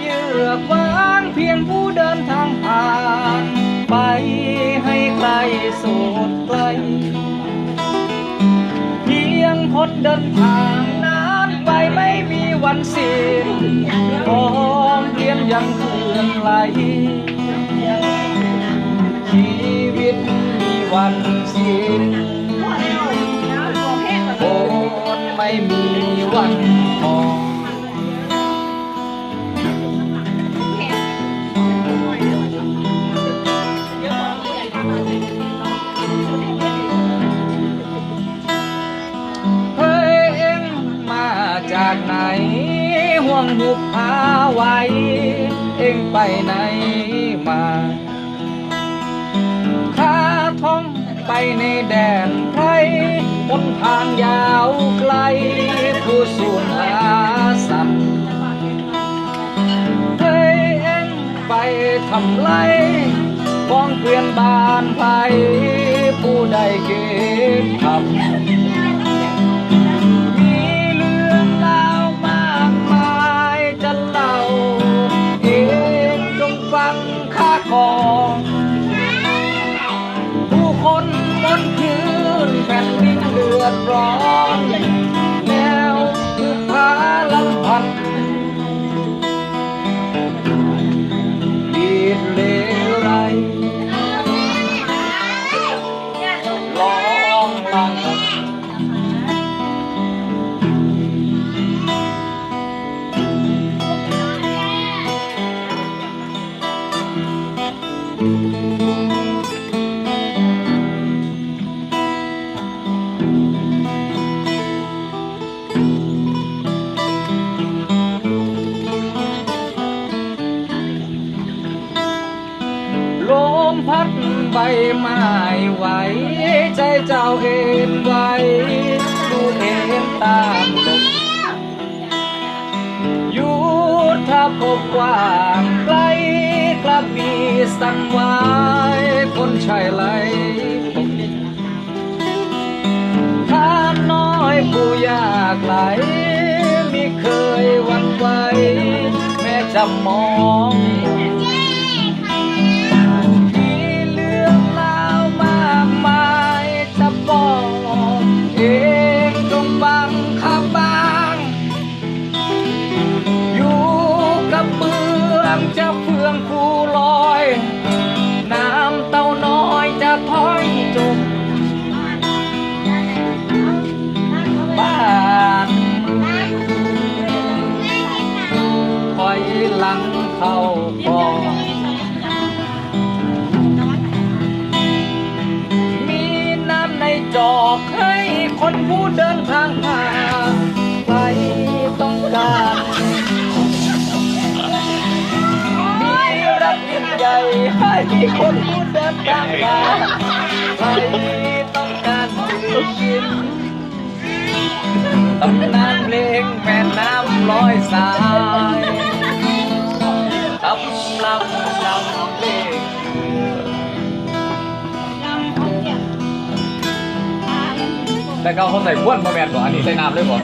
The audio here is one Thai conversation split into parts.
เยือกวางเพียงผู้เดินทางผ่าน ไปให้ไกลสุดไกล เพียงพ้นเดินทางนานไปไม่มีวันสิ้นกองเพียงยังเคลื่อนไหลชีวิตมีวันสิ้นคนไม่มีวัน จากไหน ห่วงหุบพาไว้ เอ็งไปไหนมาข้าท่องไปในแดนไทยบนทางยาวไกล ผู้สูญหาสัตว์เฮ้ยเอ็งไปทำไรฟ้องเกวียนบานไพผู้ใดเก็บทำ ลมพัดใบไม้ไหวใจเจ้าเอ็นไหวดูเอ็นตามลมอยู่ถ้าพบกว้างไกลกลับมี สั่งไว้คนชายไหลผมข้าน้อยผู้ยากไหลไม่เคยหวันไหวแม้จะมอง หลังเข้าก่อนมีน้ำในจอกให้คนผู้เดินทางผ่านใครต้องการมีรักยิ่งใหญ่ให้คนผู้เดินทางผ่านใครต้องการดื่มกินตำนานเพลงแม่น้ำลอยสายำลับนำเพลงแต่เขาเขาใส่บ้วนมาแมนบ่อันนี้ใส่น้ำเลยบ่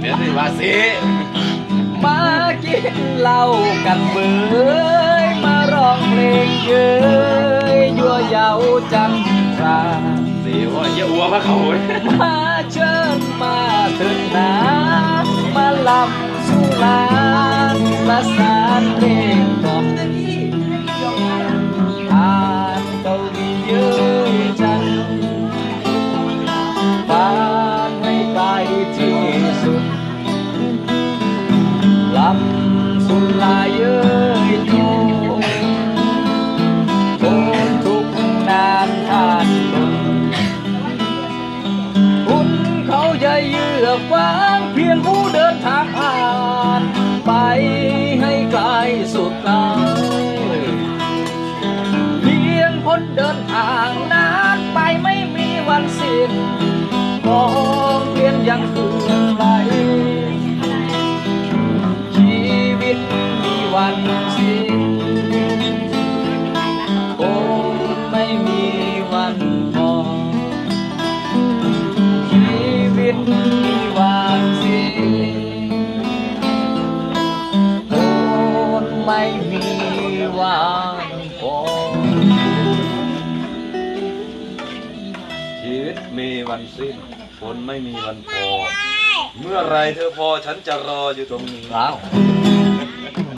เดี๋ยวสิว่าสิมากินเหล้ากันเบยมาร้องเพลงเย้ยยั่วเยาจันทราสิว่าอย่าอ้วกพระเขาเว้ยมาเชิญมาเถิดนามา ลำสุราประสานเพลงกล่อมอ่านเกาหลีเย้ยจันปานให้ไกลที่สุดลำสุลาเย้ยโยโทนทุกนานท่านลงคุณเขาอย่าเยือกฟัง เพียงผู้เดินทางผ่าน ไปให้ไกลสุดไกลเพียงคนเดินทางนานไปไม่มีวันสิ้นของเพียงยังเคลื่อนไหลชีวิตมีวัน วิตมีวันสิ้นฝนไม่มีวันพอ เมื่อไรเธอพอฉันจะรออยู่ตรงนี้อ้าว